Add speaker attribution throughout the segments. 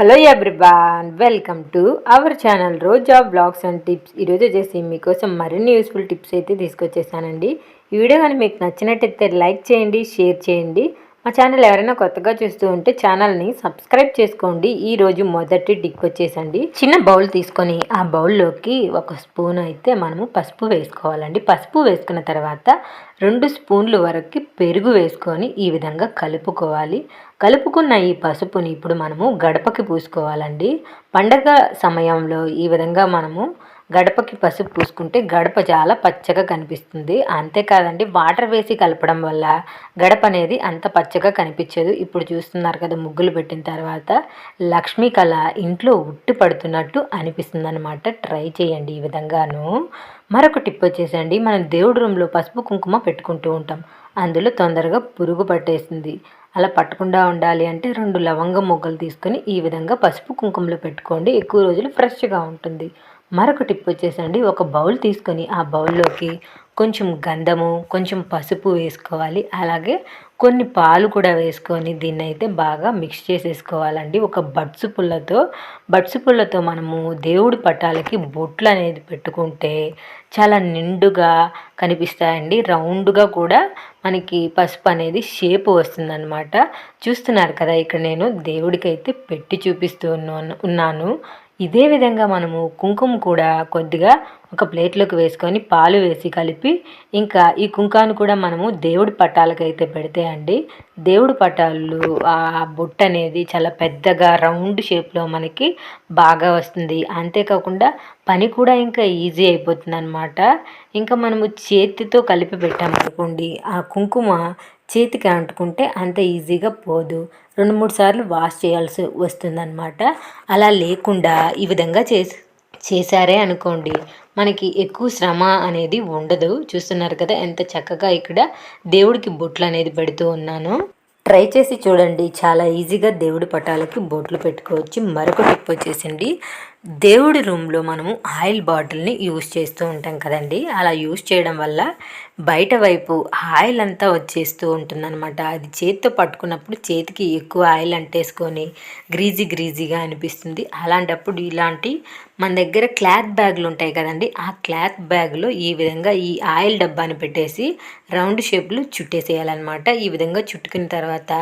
Speaker 1: Hello everyone welcome to our channel Roja blogs and tips. ఈరోజు వచ్చేసి మీకోసం మరిన్ని యూస్ఫుల్ టిప్స్ అయితే తీసుకొచ్చేసానండి. ఈ వీడియో కానీ మీకు నచ్చినట్టయితే లైక్ చేయండి షేర్ చేయండి. మా ఛానల్ ఎవరైనా కొత్తగా చూస్తూ ఉంటే ఛానల్ని సబ్స్క్రైబ్ చేసుకోండి. ఈ రోజు మొదటి డిక్ వచ్చేసండి. చిన్న బౌల్ తీసుకొని ఆ బౌల్లోకి ఒక స్పూన్ అయితే మనము పసుపు వేసుకోవాలండి. పసుపు వేసుకున్న తర్వాత రెండు స్పూన్లు వరకు పెరుగు వేసుకొని ఈ విధంగా కలుపుకోవాలి. కలుపుకున్న ఈ పసుపుని ఇప్పుడు మనము గడపకి పూసుకోవాలండి. పండగ సమయంలో ఈ విధంగా మనము గడపకి పసుపు పూసుకుంటే గడప చాలా పచ్చగా కనిపిస్తుంది. అంతేకాదండి వాటర్ వేసి కలపడం వల్ల గడప అనేది అంత పచ్చగా కనిపించదు. ఇప్పుడు చూస్తున్నారు కదా ముగ్గులు పెట్టిన తర్వాత లక్ష్మీ కళ ఇంట్లో ఉట్టి పడుతున్నట్టు అనిపిస్తుంది అనమాట ట్రై చేయండి ఈ విధంగాను. మరొక టిప్ వచ్చేసండి మనం దేవుడి రూమ్లో పసుపు కుంకుమ పెట్టుకుంటూ ఉంటాం. అందులో తొందరగా పురుగు పట్టేసింది. అలా పట్టకుండా ఉండాలి అంటే రెండు లవంగ మొగ్గలు తీసుకొని ఈ విధంగా పసుపు కుంకుమలో పెట్టుకోండి. ఎక్కువ రోజులు ఫ్రెష్గా ఉంటుంది. మరొక టిప్ వచ్చేసండి. ఒక బౌల్ తీసుకొని ఆ బౌల్లోకి కొంచెం గంధము కొంచెం పసుపు వేసుకోవాలి. అలాగే కొన్ని పాలు కూడా వేసుకొని దీన్ని అయితే బాగా మిక్స్ చేసేసుకోవాలండి. ఒక బడ్సు పుల్లతో బడ్సు పుల్లతో మనము దేవుడి పటాలకి బొట్లు అనేది పెట్టుకుంటే చాలా నిండుగా కనిపిస్తాయండి. రౌండ్గా కూడా మనకి పసుపు అనేది షేప్ వస్తుందన్నమాట. చూస్తున్నారు కదా ఇక్కడ నేను దేవుడికి అయితే పెట్టి చూపిస్తూ ఉన్నాను ఉన్నాను. ఇదే విధంగా మనము కుంకుమ కూడా కొద్దిగా ఒక ప్లేట్లోకి వేసుకొని పాలు వేసి కలిపి ఇంకా ఈ కుంకాను కూడా మనము దేవుడి పట్టాలకైతే పెడితే అండి దేవుడి పటాలు ఆ బుట్ట అనేది చాలా పెద్దగా రౌండ్ షేప్లో మనకి బాగా వస్తుంది. అంతేకాకుండా పని కూడా ఇంకా ఈజీ అయిపోతుంది అనమాట ఇంకా మనము చేతితో కలిపి పెట్టామనుకోండి ఆ కుంకుమ చేతికి అంటుకుంటే అంత ఈజీగా పోదు. రెండు మూడు సార్లు వాష్ చేయాల్సి వస్తుందన్నమాట. అలా లేకుండా ఈ విధంగా చేసి చేశారే అనుకోండి మనకి ఎక్కువ శ్రమ అనేది ఉండదు. చూస్తున్నారు కదా ఎంత చక్కగా ఇక్కడ దేవుడికి బొట్లు అనేది పెడుతూ ఉన్నాను. ట్రై చేసి చూడండి. చాలా ఈజీగా దేవుడి పటాలకి బొట్లు పెట్టుకోవచ్చు. మరొక టిప్ వచ్చేసండి దేవుడి రూమ్లో మనము ఆయిల్ బాటిల్ని యూజ్ చేస్తూ ఉంటాం కదండి. అలా యూస్ చేయడం వల్ల బయట వైపు ఆయిల్ అంతా వచ్చేస్తూ ఉంటుందన్నమాట. అది చేతితో పట్టుకున్నప్పుడు చేతికి ఎక్కువ ఆయిల్ అంటేసుకొని గ్రీజీ గ్రీజీగా అనిపిస్తుంది. అలాంటప్పుడు ఇలాంటి మన దగ్గర క్లాత్ బ్యాగులు ఉంటాయి కదండి. ఆ క్లాత్ బ్యాగ్లో ఈ విధంగా ఈ ఆయిల్ డబ్బాని పెట్టేసి రౌండ్ షేప్లు చుట్టేసేయాలన్నమాట. ఈ విధంగా చుట్టుకున్న తర్వాత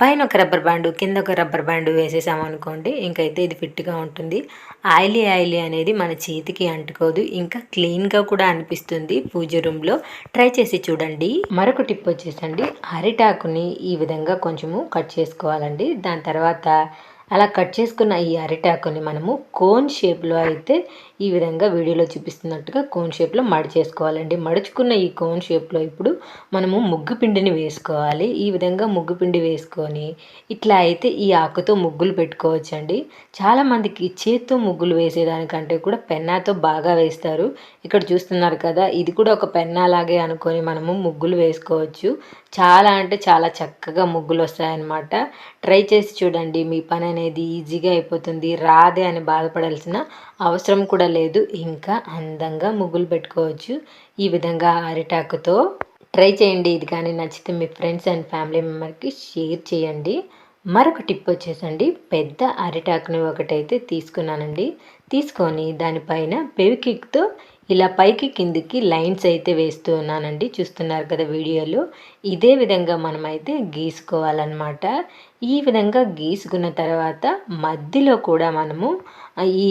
Speaker 1: పైన ఒక రబ్బర్ బ్యాండ్ కింద ఒక రబ్బర్ బ్యాండు వేసేసామనుకోండి ఇంకైతే ఇది ఫిట్గా ఉంటుంది. ఆయిలీ ఆయిలీ అనేది మన చేతికి అంటుకోదు. ఇంకా క్లీన్గా కూడా అనిపిస్తుంది పూజ రూమ్లో. ట్రై చేసి చూడండి. మరొక టిప్ వచ్చేసండి. అరిటాకుని ఈ విధంగా కొంచెము కట్ చేసుకోవాలండి. దాని తర్వాత అలా కట్ చేసుకున్న ఈ అరిటాకుని మనము కోన్ షేప్లో అయితే ఈ విధంగా వీడియోలో చూపిస్తున్నట్టుగా కోన్ షేప్లో మడి చేసుకోవాలండి. మడుచుకున్న ఈ కోన్ షేప్లో ఇప్పుడు మనము ముగ్గు పిండిని వేసుకోవాలి. ఈ విధంగా ముగ్గు పిండి వేసుకొని ఇట్లా అయితే ఈ ఆకుతో ముగ్గులు పెట్టుకోవచ్చండి. చాలామందికి చేత్తో ముగ్గులు వేసేదానికంటే కూడా పెన్నాతో బాగా వేస్తారు. ఇక్కడ చూస్తున్నారు కదా ఇది కూడా ఒక పెన్నా లాగే అనుకొని మనము ముగ్గులు వేసుకోవచ్చు. చాలా అంటే చాలా చక్కగా ముగ్గులు వస్తాయన్నమాట. ట్రై చేసి చూడండి మీ పని అనేది ఈజీగా అయిపోతుంది. రాదే అని బాధపడాల్సిన అవసరం కూడా లేదు. ఇంకా అందంగా ముగ్గులు పెట్టుకోవచ్చు. ఈ విధంగా అరిటాకుతో ట్రై చేయండి. ఇది కానీ నచ్చితే మీ ఫ్రెండ్స్ అండ్ ఫ్యామిలీ మెంబర్కి షేర్ చేయండి. మరొక టిప్ వచ్చేసండి. పెద్ద అరిటాకుని ఒకటైతే తీసుకున్నానండి. తీసుకొని దానిపైన పెవికిక్తో ఇలా పైకి కిందికి లైన్స్ అయితే వేస్తూ ఉన్నానండి చూస్తున్నారు కదా వీడియోలో. ఇదే విధంగా మనమైతే గీసుకోవాలన్నమాట. ఈ విధంగా గీసుకున్న తర్వాత మధ్యలో కూడా మనము ఈ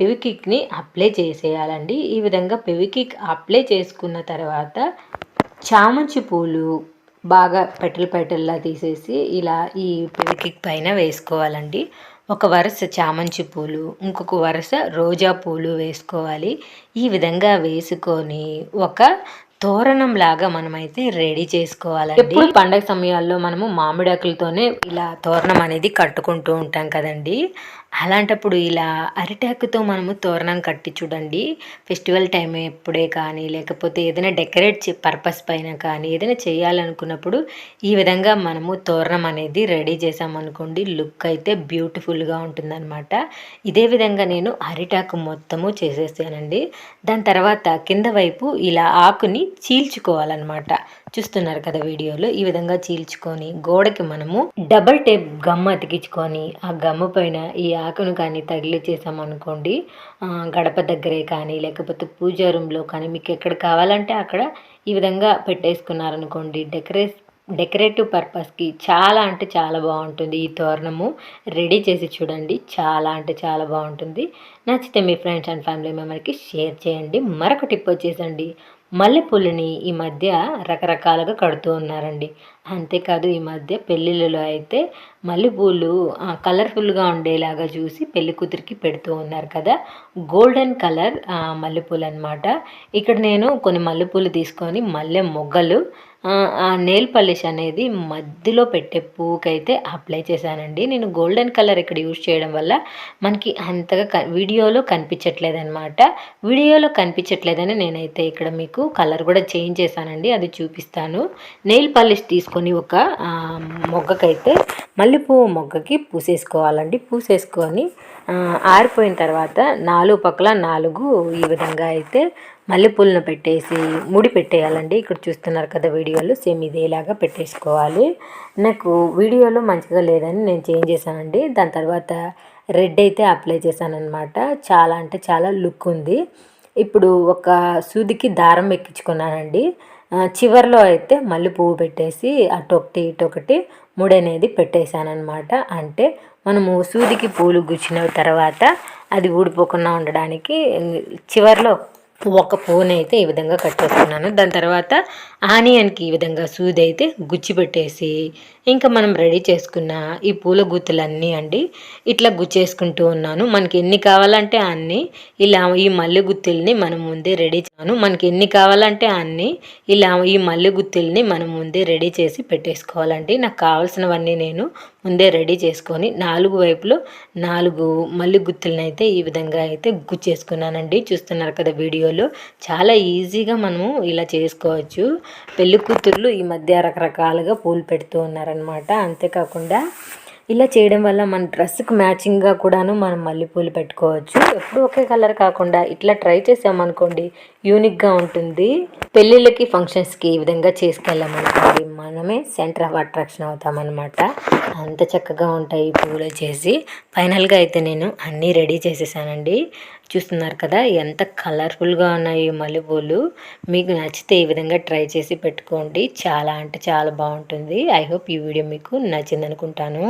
Speaker 1: పెవికిక్ని అప్లై చేసేయాలండి. ఈ విధంగా పెవికిక్ అప్లై చేసుకున్న తర్వాత చామంచి పూలు బాగా పెటల్ పెటల్లా తీసేసి ఇలా ఈ పెవికిక్ పైన వేసుకోవాలండి. ఒక వరుస చామంతి పూలు ఇంకొక వరుస రోజా పూలు వేసుకోవాలి. ఈ విధంగా వేసుకొని ఒక తోరణం లాగా మనమైతే రెడీ చేసుకోవాలండి. ఎప్పుడు పండగ సమయాల్లో మనము మామిడాకులతోనే ఇలా తోరణం అనేది కట్టుకుంటూ ఉంటాం కదండి. అలాంటప్పుడు ఇలా అరిటాకుతో మనము తోరణం కట్టి చూడండి. ఫెస్టివల్ టైం ఎప్పుడే కానీ లేకపోతే ఏదైనా డెకరేట్ పర్పస్ పైన కానీ ఏదైనా చేయాలనుకున్నప్పుడు ఈ విధంగా మనము తోరణం అనేది రెడీ చేసామనుకోండి లుక్ అయితే బ్యూటిఫుల్గా ఉంటుందన్నమాట. ఇదే విధంగా నేను అరిటాకు మొత్తము చేసేసానండి. దాని తర్వాత కింద వైపు ఇలా ఆకుని చీల్చుకోవాలన్నమాట. చూస్తున్నారు కదా వీడియోలో ఈ విధంగా చీల్చుకొని గోడకి మనము డబల్ టేప్ గమ్ అతికించుకొని ఆ గమ్ము పైన ఈ ఆకును కానీ తగిలిచ్చేసామనుకోండి గడప దగ్గరే కానీ లేకపోతే పూజా రూమ్లో కానీ మీకు ఎక్కడ కావాలంటే అక్కడ ఈ విధంగా పెట్టేసుకున్నారనుకోండి డెకరేట్ డెకరేటివ్ పర్పస్కి చాలా అంటే చాలా బాగుంటుంది. ఈ తోరణము రెడీ చేసి చూడండి చాలా అంటే చాలా బాగుంటుంది. నచ్చితే మీ ఫ్రెండ్స్ అండ్ ఫ్యామిలీ మెంబర్కి షేర్ చేయండి. మరొక టిప్ వచ్చేసండి మల్లెపూలని ఈ మధ్య రకరకాలుగా కడుతూ ఉన్నారండి. అంతేకాదు ఈ మధ్య పెళ్ళిళ్ళలో అయితే మల్లెపూలు కలర్ఫుల్గా ఉండేలాగా చూసి పెళ్ళి కూతురికి పెడుతూ ఉన్నారు కదా. గోల్డెన్ కలర్ మల్లెపూలు అనమాట ఇక్కడ నేను కొన్ని మల్లెపూలు తీసుకొని మల్లె మొగ్గలు ఆ నెయిల్ పాలిష్ అనేది మధ్యలో పెట్టే పువ్వుకైతే అప్లై చేశానండి. నేను గోల్డెన్ కలర్ ఇక్కడ యూజ్ చేయడం వల్ల మనకి అంతగా వీడియోలో కనిపించట్లేదనమాట వీడియోలో కనిపించట్లేదని నేనైతే ఇక్కడ మీకు కలర్ కూడా చేంజ్ చేశానండి. అది చూపిస్తాను. నెయిల్ పాలిష్ తీసుకొని ఒక మొగ్గకైతే మల్లెపువ్వు మొగ్గకి పూసేసుకోవాలండి. పూసేసుకొని ఆరిపోయిన తర్వాత నాలుగు పక్కల నాలుగు ఈ విధంగా అయితే మల్లెపూలను పెట్టేసి ముడి పెట్టేయాలండి. ఇక్కడ చూస్తున్నారు కదా వీడియోలో సేమ్ ఇదేలాగా పెట్టేసుకోవాలి. నాకు వీడియోలో మంచిగా లేదని నేను చేంజ్ చేశానండి. దాని తర్వాత రెడ్ అయితే అప్లై చేశాను చాలా అంటే చాలా లుక్ ఉంది. ఇప్పుడు ఒక సూదికి దారం ఎక్కించుకున్నానండి. చివరిలో అయితే మళ్ళీ పువ్వు పెట్టేసి అటొకటి ఇటొకటి ముడనేది పెట్టేశానమాట అంటే మనము సూదికి పూలు గుచ్చిన తర్వాత అది ఊడిపోకుండా ఉండడానికి చివరిలో ఒక పువ్వుని అయితే ఈ విధంగా కట్టేస్తున్నాను దాని తర్వాత ఆనియన్కి ఈ విధంగా సూది అయితే గుచ్చి పెట్టేసి ఇంకా మనం రెడీ చేసుకున్న ఈ పూల గుత్తులన్నీ అండి ఇట్లా గుచ్చేసుకుంటూ ఉన్నాను. మనకి ఎన్ని కావాలంటే అన్ని ఇలా ఈ మల్లె గుత్తుల్ని మనం ముందే రెడీ చేయాను మనకి ఎన్ని కావాలంటే అన్ని ఇలా ఈ మల్లె గుత్తుల్ని మనం ముందే రెడీ చేసి పెట్టేసుకోవాలండి. నాకు కావాల్సినవన్నీ నేను ముందే రెడీ చేసుకొని నాలుగు వైపులు నాలుగు మళ్ళీ గుత్తులను అయితే ఈ విధంగా అయితే గుచ్చేసుకున్నానండి చూస్తున్నారు కదా వీడియోలో. చాలా ఈజీగా మనము ఇలా చేసుకోవచ్చు. పెళ్ళి కూతుర్లు ఈ మధ్య రకరకాలుగా పూలు పెడుతూ ఉన్నారనమాట అంతేకాకుండా ఇలా చేయడం వల్ల మన డ్రెస్కి మ్యాచింగ్గా కూడాను మనం మల్లెపూలు పెట్టుకోవచ్చు. ఎప్పుడు ఒకే కలర్ కాకుండా ఇట్లా ట్రై చేసామనుకోండి యూనిక్గా ఉంటుంది. పెళ్ళిళ్ళకి ఫంక్షన్స్కి ఈ విధంగా చేసుకెళ్ళామనుకోండి మనమే సెంటర్ ఆఫ్ అట్రాక్షన్ అవుతామన్నమాట. అంత చక్కగా ఉంటాయి ఈ పువ్వులు వచ్చేసి ఫైనల్గా అయితే నేను అన్నీ రెడీ చేసేసానండి. చూస్తున్నారు కదా ఎంత కలర్ఫుల్గా ఉన్నాయి మల్లెపూలు. మీకు నచ్చితే ఈ విధంగా ట్రై చేసి పెట్టుకోండి. చాలా అంటే చాలా బాగుంటుంది. ఐ హోప్ ఈ వీడియో మీకు నచ్చింది అనుకుంటాను